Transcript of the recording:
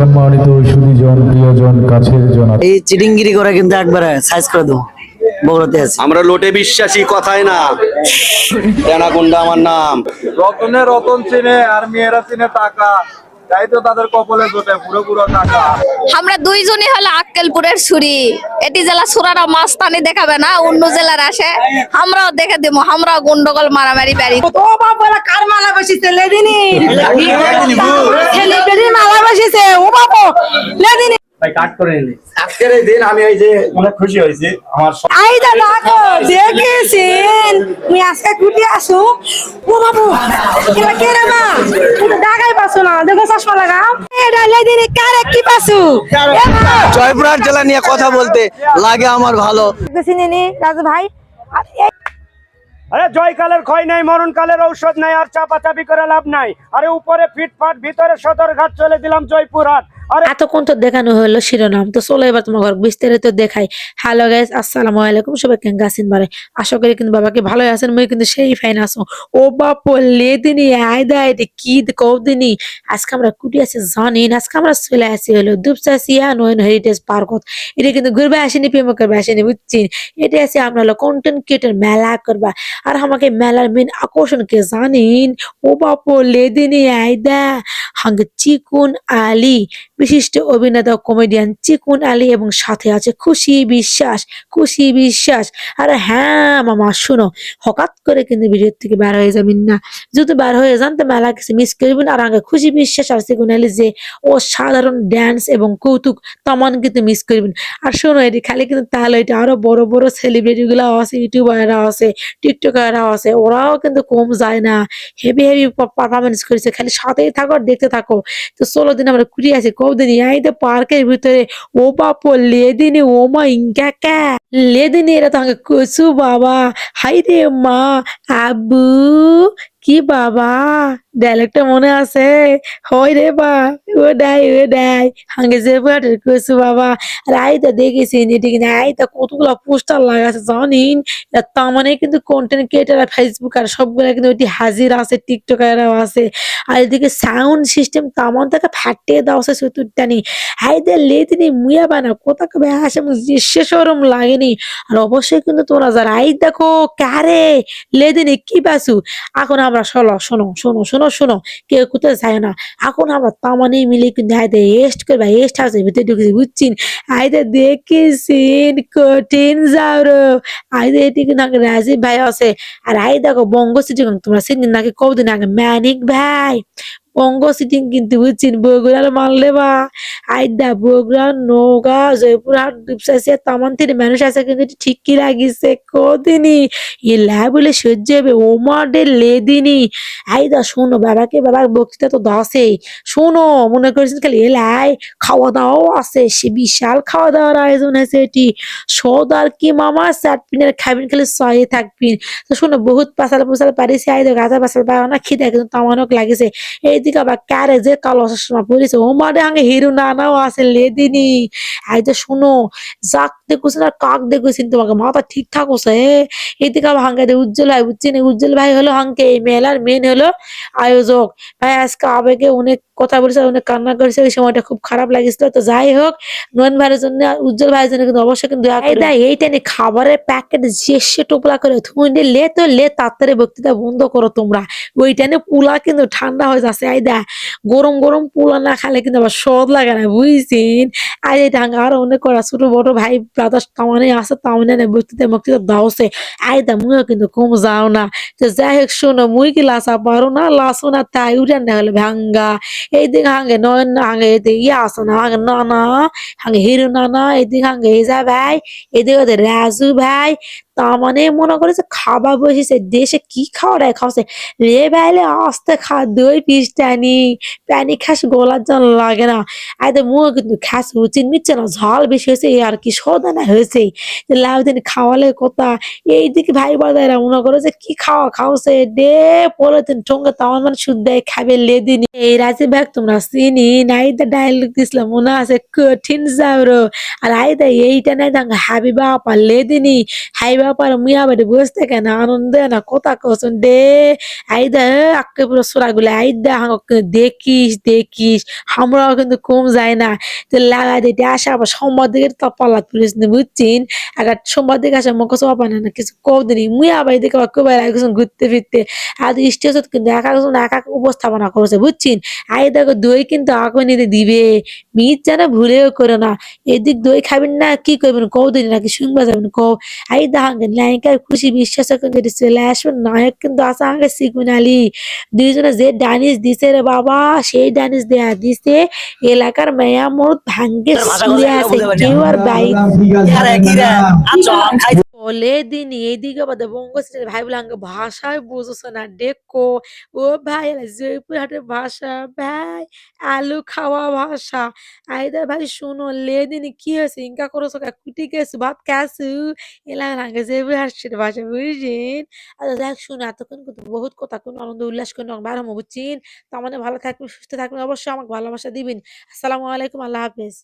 সম্মানিত সুদীজন প্রিয়জন কাছের জন এই চিটিংগিরি করে কিন্তু একবারে সাইজ করে দেবো। বগুড়াতে আছি। আমরা লোটে বিশ্বাসী কথাই না। তেনাকুন্ডা আমার নাম। রতনে রতন চিনে আর মেয়েরা চিনে টাকা। তাই তো তাদের কপলে জোটে পুরো পুরো টাকা। আমরা দুইজনই হলো আক্কেলপুরের ছুরি। এটি জেলা সুরারা মাস্তানি দেখাবে না অন্য জেলার আসে। আমরাও দেখে দিব আমরাও গন্ডগোল মারামারি পারি ও বাবা কার মালা বসিছে? লেদিনি মালা বসিছে। ও বাবা লেদিনি আজকের এই দিন আমি এই যে অনেক খুশি হয়েছি আমার আই দা দেখো দেখেছেন মুই আজকে কুটি আসু? ও বাবু কে রে মা? তুমি ডাকাই পাসো না দেখো চশমা লাগাও। এটা লেদিনি কারে কি এ জয়পুরহাট জেলা নিয়ে কথা বলতে লাগে আমার ভালো। চিনি নি রাজু ভাই। আর আরে জয়কালের ক্ষয় নাই মরণকালের ঔষধ নাই আর চাপাচাপি করে লাভ নাই। আরে উপরে ফিটফাট ভিতরে সদরঘাট চলে দিলাম জয়পুরহাট। এতক্ষণ তো দেখানো হলো শিরোনাম, তো চলো এবার তোমার ঘর বিস্তারিত দেখাই। হ্যালো গাইস আসসালামু আলাইকুম সবাই কেঙ্গা আছেন বারে আশা করি কিন্তু বাবাকে ভালোই আছেন, মই কিন্তু সেই ফাইন আছো। ও বাপ লে দিনি আয় দা, এটা কি কব দিনি আজকে আমরা কুটি আছি জানিন আজকে আমরা চলে আসি হলো দুপচাসিয়া নয়ন হেরিটেজ পার্কত এটা কিন্তু ঘুরবে আসেনি প্রেম করবে আসেনি, বুঝছেন? এটা আছে আমরা হলো কন্টেন্ট ক্রিয়েটার মেলা করবা। আর আমাকে মেলার মেন আকর্ষণ কে জানিন? ও বাপ লে দিনি আয় দা, হাঙ্গে চিকুন আলী। বিশিষ্ট অভিনেতা কমেডিয়ান চিকুন আলী এবং সাথে আছে খুশি বিশ্বাস খুশি বিশ্বাস। আরে হ্যাঁ মামা, শুনো, হঠাৎ করে কিন্তু ভিডিও থেকে বার হয়ে যাবেন না। যদি বার হয়ে যান, তো মেলা কিছু মিস করবেন। আর আগে খুশি বিশ্বাস আর চিকুন আলী যে ও সাধারণ ড্যান্স এবং কৌতুক তমান কিন্তু মিস করবেন। আর শোনো, এটি খালি কিন্তু তাহলে এটা আরও বড় বড় সেলিব্রিটি গুলো আছে ইউটিউবাররা আছে টিকটকাররা আছে, ওরাও কিন্তু কম যায় না। হেভি হেভি পারফরমেন্স করেছে। খালি সাথেই থাকো দেখতে থাকো। তো ষোলো দিন আমরা ঘুরে আছি কদিন আইতে পার্কের ভিতরে ও বাপ লেদিনে ও মা ইঙ্কা ক্যা লেদিনে এরা তো আমাকে কচু বাবা হাই রে মা আব্বু কি বাবা? ডায়লগটা মনে আছে? হয় রে বা, ও ডাই ও ডাই হাঙ্গে যে বাটের বাবা আর আইতা দেখেছি এটি কিন্তু আইতা কতগুলো পোস্টার লাগাছে জানিন? তার মানে কিন্তু কন্টেন্ট ক্রিয়েটার ফেসবুক আর সবগুলা কিন্তু ওইটি হাজির আছে টিকটকাররাও আছে। আর এদিকে সাউন্ড সিস্টেম তেমন তাকে ফাটিয়ে দেওয়া আছে চতুর্টানি হাইদের লেদিনি মুয়া বানা কোথাকে এবং দৃশ্য সরম লাগেনি। আর অবশ্যই কিন্তু তোমরা যারা আই দেখো, কারে? লেদিনি কি বাসু? এখন আমরা শোনো শোনো শোনো শোনো শোনো কেউ কোথায় যায় না। এখন আমরা তামানি মিলে কিন্তু হাইতে এস্ট করবে এস্ট হাউসের ভিতরে ঢুকেছি, বুঝছিন? আইতে দেখেছেন কঠিন যাও আইতে এদিকে নাকি রাজীব ভাই আছে। আর আই দেখো বঙ্গ সিটি তোমরা সিদিন নাকি? কবদিন আগে? ম্যানিক ভাই। বঙ্গ সিটিং কিন্তু বুঝছেন বগুড়ার মারলে বা আইদা বগুড়া নৌকা জয়পুরহাট দুপসাসিয়া তামান থেকে মানুষ আছে কিন্তু এটি ঠিকই লাগিছে কদিনই এ লাই বলে সহ্য হবে ও মাডে লেদিনি আইদা শোনো বাবাকে বাবার বক্তৃতা তো দাসে শোনো মনে করছেন খালি এ লাই খাওয়া দাওয়াও আছে সে বিশাল খাওয়া দাওয়ার আয়োজন আছে এটি সৌদার কি মামা চাটপিনের খাবেন খালি সয়ে থাকবেন তো শোনো বহুত পাশাল পাশাল পারিছে আইদা গাছা পাশাল পায় না খিদে কিন্তু তামানক লাগিছে এইদিকে আবার কারে কালো চশমা পরিছে, ও মানে আগে হিরো নানাও আছে লেদিনি। আইদা শুনো, যাক দেখুছেন আর কাক দেখুছেন তোমাকে, মাথা ঠিকঠাক আছে এদিকে আবার হাঙ্গে দে, উজ্জ্বল ভাই বুঝছেন উজ্জ্বল ভাই হলো হাঙ্কে এই মেলার মেন হলো আয়োজক। ভাই, আজকে আবেগে অনেক কথা বলেছে অনেক কান্না করেছে, ওই সময়টা খুব খারাপ লাগিছিল। তো যাই হোক, নয়ন ভাইয়ের জন্য, উজ্জ্বল ভাইয়ের জন্য কিন্তু অবশ্যই কিন্তু এই এইটা নিয়ে খাবারের প্যাকেট যে সে টোপলা করে, তুমি লে তো, লে, তাড়াতাড়ি বক্তৃতা বন্ধ করো তোমরা। ওইটা নিয়ে পুলা কিন্তু ঠান্ডা হয়ে যাচ্ছে। আইদা গরম গরম পুলা না খালে কিন্তু আবার সদ লাগে না, বুঝছেন? আর এই ঢাঙ্গা আরও অনেক করা, ছোট, বড় ভাই ব্রাদার তামানে আছে তামানে না, বক্তৃতা বক্তৃতা দাওছে। আইদা মুইও কিন্তু কম যাও না। তো যাই হোক, শোনো, মুই কি লাসা পারো না? লাসো না, তাই উঠান না হলে ভাঙ্গা। এইদিকে হাঙ্গে নয়ন হাঙ্গে এদিকে ইয়ে আসো না হাঙ্গে নানা হাঙ্গে হিরো নানা এদিকে হাঙ্গে হেজা ভাই এদিকে ওদের রাজু ভাই তা মানে মনে করেছে খাবার বসেছে দেশে কি খাওয়া খাওয়াছে রে ভাইলে আস্তে খা, দই পিস টানি, প্যানি খাস গোলার জন্য লাগে না। আইতে মুখ কিন্তু খাস উচিত নিচ্ছে না, ঝাল বেশি হয়েছে আর কি সদানা হয়েছে। লাভ দিন খাওয়ালে কথা এইদিকে ভাই বাদাইরা মনে করে যে কি খাওয়া খাওয়াছে ডে পলিথিন ঠোঙ্গে তামান মানে শুদ্ধ খাবে লেদিনি এই রাজি ব্যাগ তোমরা চিনি নাইদা ডায়লগ দিছিলাম, মনে আছে কঠিন যাওর আর আইদা এইটা নাই দাঙ্গা হাবিবা আপা লেদিনি হাইবা পারে মিয়া বাড়ি বসতে কেন আনন্দ না কথা কসন দে আইদা আক্কে পুরো সোরাগুলো আইদা দেখিস দেখিস আমরাও কিন্তু কম যায় না তো লাগা দিতে আসা আবার সোমবার দিকে তো পাল্লা তুলিস না বুঝছিন আবার সোমবার দিকে আসা মুখ পানে না কিছু কম দিনই মুই আবার এদিকে কবে একজন ঘুরতে ফিরতে আর স্টেজ কিন্তু এক একজন এক এক উপস্থাপনা করেছে বুঝছিন আই দেখো দই কিন্তু আগুন নিতে দিবে মিট যেন ভুলেও করে না এদিক দই খাবেন না কি করবেন কৌ দিন নাকি শুনবা যাবেন কৌ আই দাহাঙ্গে নায়িকার খুশি বিশ্বাস কিন্তু চলে আসবেন নায়ক কিন্তু আসা আগে শিখবেন আলী দুইজনে যে ডানিস দিছে রে বাবা সেই ডানিস দেয়া দিছে এলাকার মেয়া মোট ভাঙ্গে শুয়ে আছে কেউ আর বাইক বলে দিন, এইদিকে বাদে বঙ্গশ্রী ভাই বলে ভাষায় বুঝছ না দেখো, ও ভাই জয়পুরহাটের ভাষা, ভাই, আলু খাওয়া ভাষা। আইদা ভাই, শুনো লে দিন কি হয়েছে? ইনকা করছ কুটি গেছো ভাত খাসু এলা আঙ্গে জয়পুরহাটের ভাষা বুঝছেন আচ্ছা দেখ, শুনো, এতক্ষণ কিন্তু বহুত কথা, কোন আনন্দ, উল্লাস করে বার হব বুঝছেন? তার মানে ভালো থাকবেন, সুস্থ থাকবেন, অবশ্যই আমাকে ভালোবাসা দিবেন। আসসালামু আলাইকুম, আল্লাহ হাফেজ।